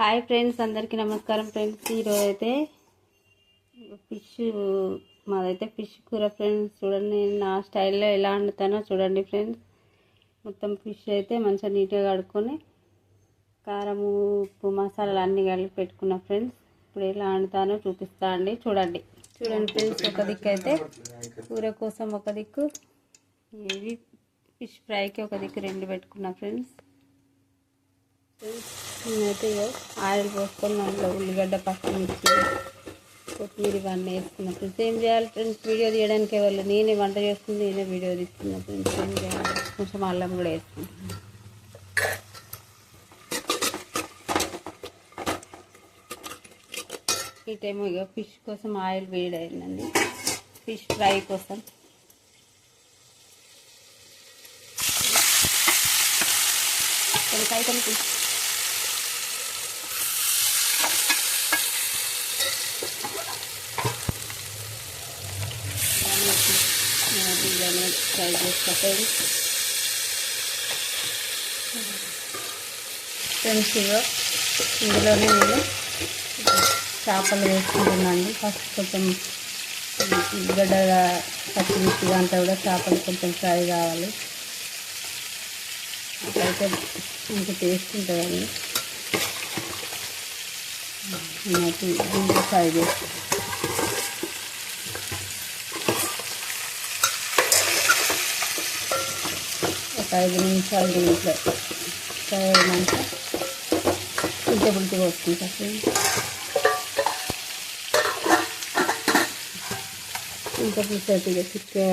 Hi friends అందరికీ నమస్కారం friends. ఈరోజు అయితే ఫిష్ మాదైతే ఫిష్ కూర ఫ్రెండ్స్. చూడండి నేను నా స్టైల్లో ఎలా వండుతానో చూడండి ఫ్రెండ్స్. మొత్తం ఫిష్ అయితే మంచిగా నీట్గా కడుక్కొని కారం ఉప్పు మసాలాలు అన్నీ కలిపి పెట్టుకున్న ఫ్రెండ్స్. ఇప్పుడు ఎలా వండుతానో చూపిస్తా అండి. చూడండి. చూడండి ఫ్రెండ్స్ ఒక దిక్కు అయితే కూర కోసం ఒక దిక్కు ఇది ఫిష్ ఫ్రైకి ఒక దిక్కు రెండు పెట్టుకున్నా ఫ్రెండ్స్. నేనైతే ఇగో ఆయిల్ పోసుకొని దాంట్లో ఉల్లిగడ్డ పచ్చిమిర్చి కొత్తిమీర ఇవన్నీ వేసుకున్నా ఫ్రెండ్స్ ఏం చేయాలి ఫ్రెండ్స్? వీడియో తీయడానికి వాళ్ళు నేనే వంట చేస్తుంది నేనే వీడియో తీస్తున్నా ఫ్రెండ్స్. ఏం చేయాలి? కొంచెం అల్లం కూడా వేసుకుంటున్నాను ఈ టైం ఇక ఫిష్ కోసం ఆయిల్ వేడైందండి. ఫిష్ ఫ్రై కోసం. కొంచెం ఫిష్ ఫ్రై చేస్తా ఫ్రెండ్స్ ఫ్రెండ్స్ ఇగో ఇందులోనే నేను చేపలు వేసుకుంటున్నాను. ఫస్ట్ కొంచెం గడ్డ పచ్చిమిర్చి అంతా కూడా చేపలు కొంచెం ఫ్రై కావాలి. అట్లయితే ఇంకా టేస్ట్ ఉంటుందండి నాకు దీంట్లో ఫ్రై చేస్తాను. ఒక ఐదు నిమిషాలు దీంట్లో ఫ్రై అయినాక చింతపులుసు పోసుకుంటా చింతపులుసు అయితే ఇక చిక్కగా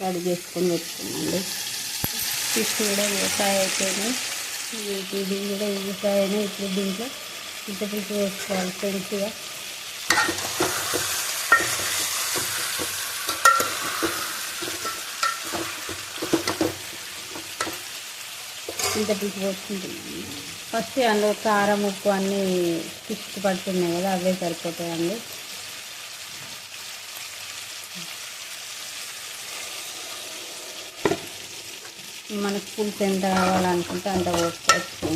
రెడీ చేసుకొని పెట్టుకున్నాండి ఫిష్ కూడా ఇక ఫ్రై అయిపోయినాయి. ఇది కూడా ఇది ఫ్రై అయినాయి. ఇప్పుడు దీంట్లో చింతపులుసు వేసుకోవాలి ఫ్రెండ్స్గా ఇంత పిచ్చి పోసుకుంటున్నాను ఫస్ట్ అందులో కారం ఉప్పు అన్నీ పిచ్చి పడుతున్నాయి కదా అవే సరిపోతాయండి. మనకు పులుసు ఎంత కావాలనుకుంటే అంత పోసుకోవచ్చు.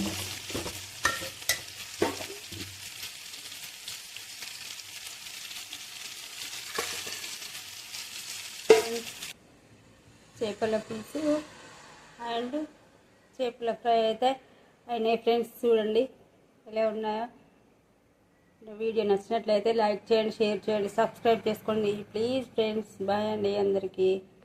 చేపల పులుసు అండ్ చేపల ఫ్రై అయితే అయినాయి. ఫ్రెండ్స్ చూడండి ఎలా ఉన్నాయో. వీడియో నచ్చినట్లయితే లైక్ చేయండి షేర్ చేయండి సబ్స్క్రైబ్ చేసుకోండి. ప్లీజ్ ఫ్రెండ్స్ బాయ్ అండి అందరికీ.